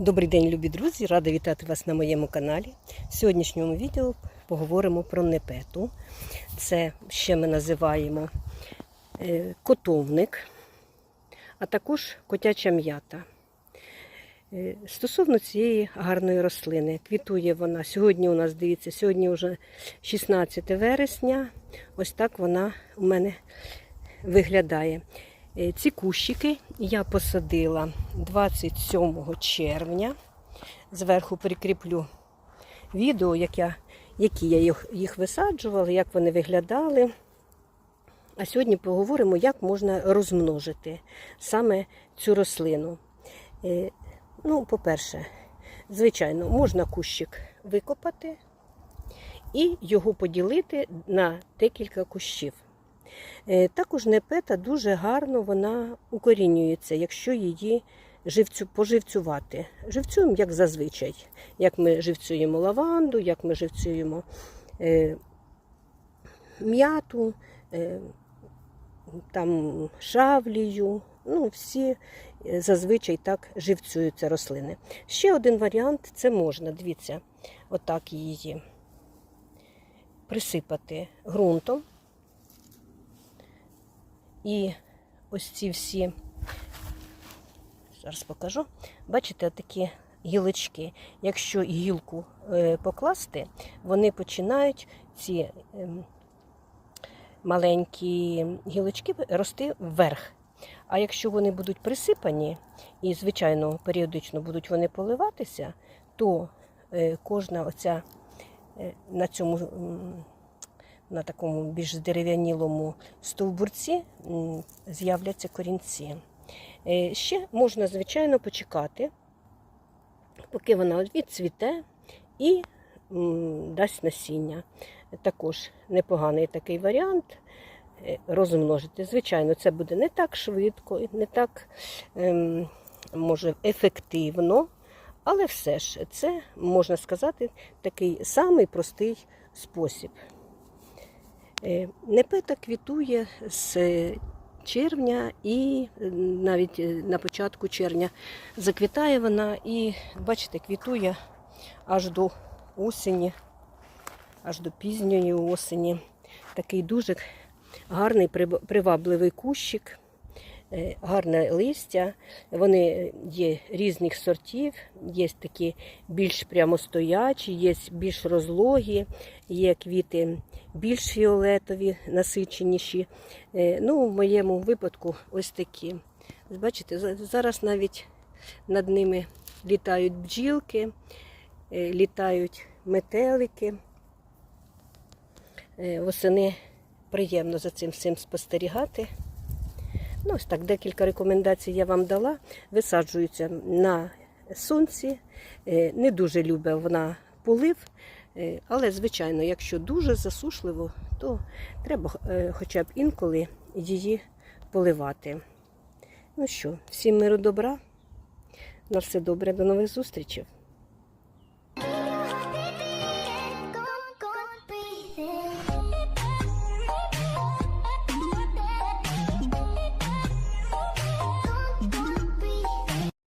Добрий день, любі друзі! Рада вітати вас на моєму каналі. В сьогоднішньому відео поговоримо про непету. Це ще ми називаємо е, котовник, а також котяча м'ята. Е, Стосовно цієї гарної рослини, квітує вона. Сьогодні у нас, дивіться, сьогодні вже 16 вересня. Ось так вона у мене виглядає. Е, Ці кущики я посадила 27 червня. Зверху прикріплю відео, як я, які я їх, їх висаджувала, як вони виглядали. А сьогодні поговоримо, як можна розмножити саме цю рослину. Е, Ну, по-перше, звичайно, можна кущик викопати і його поділити на декілька кущів. Е, Також непета дуже гарно вона укорінюється, якщо її живцю, поживцювати. Живцюємо, як зазвичай, як ми живцюємо лаванду, як ми живцюємо е, м'яту, е, там шавлію. Ну, всі е, зазвичай так живцюються рослини. Ще один варіант це можна, дивіться, отак її присипати ґрунтом. І ось ці всі, зараз покажу, бачите, такі гілочки. Якщо гілку е, покласти, вони починають ці ем, маленькі гілочки рости вверх. А якщо вони будуть присипані і, звичайно, періодично будуть вони поливатися, то е, кожна оця е, на цьому на такому більш здерев'янілому стовбурці з'являться корінці. Е, Ще можна, звичайно, почекати, поки вона відцвіте і дасть насіння. Також непоганий такий варіант е, розмножити. Звичайно, це буде не так швидко, не так ем, може ефективно, але все ж це, можна сказати, такий самий простий спосіб. Е, Непета квітує з червня і е, навіть е, на початку червня заквітає вона і, бачите, квітує аж до осені, аж до пізньої осені. Такий дуже гарний, привабливий кущик, гарне листя. Вони є різних сортів, є такі більш прямостоячі, є більш розлогі, є квіти більш фіолетові, насиченіші. Е, Ну, в моєму випадку ось такі. Бачите, зараз навіть над ними літають бджілки, е, літають метелики. Е, Восени приємно за цим всім спостерігати. Ну, ось так, декілька рекомендацій я вам дала. Висаджуються на сонці. Е, Не дуже любить вона полив. Е, Але, звичайно, якщо дуже засушливо, то треба е, хоча б інколи її поливати. Ну що, всім миру добра. На все добре, до нових зустрічей.